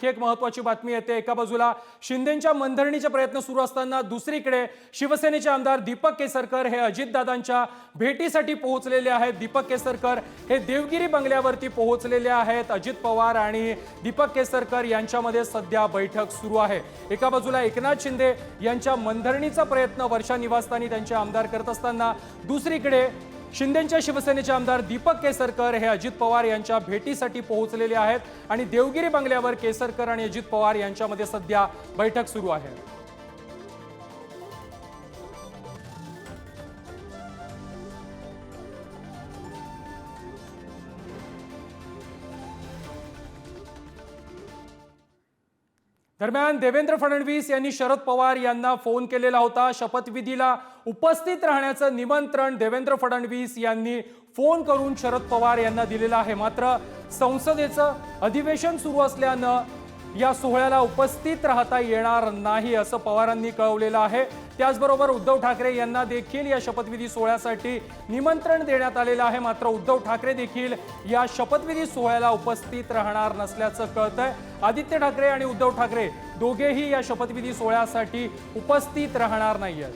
आणखी एक महत्वाची बातमी येते. एका बाजूला शिंदेच्या मनधरणीचे प्रयत्न सुरू असताना दुसरीकडे शिवसेनेचे आमदार दीपक केसरकर हे अजितदादांच्या भेटीसाठी पोहोचलेले आहेत. दीपक केसरकर हे देवगिरी बंगल्यावरती पोहोचलेले आहेत. अजित पवार आणि दीपक केसरकर यांच्यामध्ये सध्या बैठक सुरू आहे. एका बाजूला एकनाथ शिंदे यांच्या मनधरणीचा प्रयत्न वर्षा निवासस्थानी त्यांचे आमदार करत असताना दुसरीकडे शिंदेच्या शिवसेनेचे आमदार दीपक केसरकर हे अजित पवार यांच्या भेटीसाठी पोहोचलेले आहेत. आणि देवगिरी बंगल्यावर केसरकर आणि अजित पवार यांच्यामध्ये सध्या बैठक सुरू आहे. दरम्यान देवेंद्र फडणवीस यांनी शरद पवार यांना फोन केलेला होता. शपथविधीला उपस्थित राहण्याचं निमंत्रण देवेंद्र फडणवीस यांनी फोन करून शरद पवार यांना दिलेलं आहे. मात्र संसदेचं अधिवेशन सुरू असल्यानं या सोहळ्याला उपस्थित राहता येणार नाही असं पवारांनी कळवलेलं आहे. त्याचबरोबर उद्धव ठाकरे यांना देखील या शपथविधी सोहळ्यासाठी निमंत्रण देण्यात आलेलं आहे. मात्र उद्धव ठाकरे देखील या शपथविधी सोहळ्याला उपस्थित राहणार नसल्याचं कळतंय. आदित्य ठाकरे आणि उद्धव ठाकरे दोघेही या शपथविधी सोहळ्यासाठी उपस्थित राहणार नाहीयेत.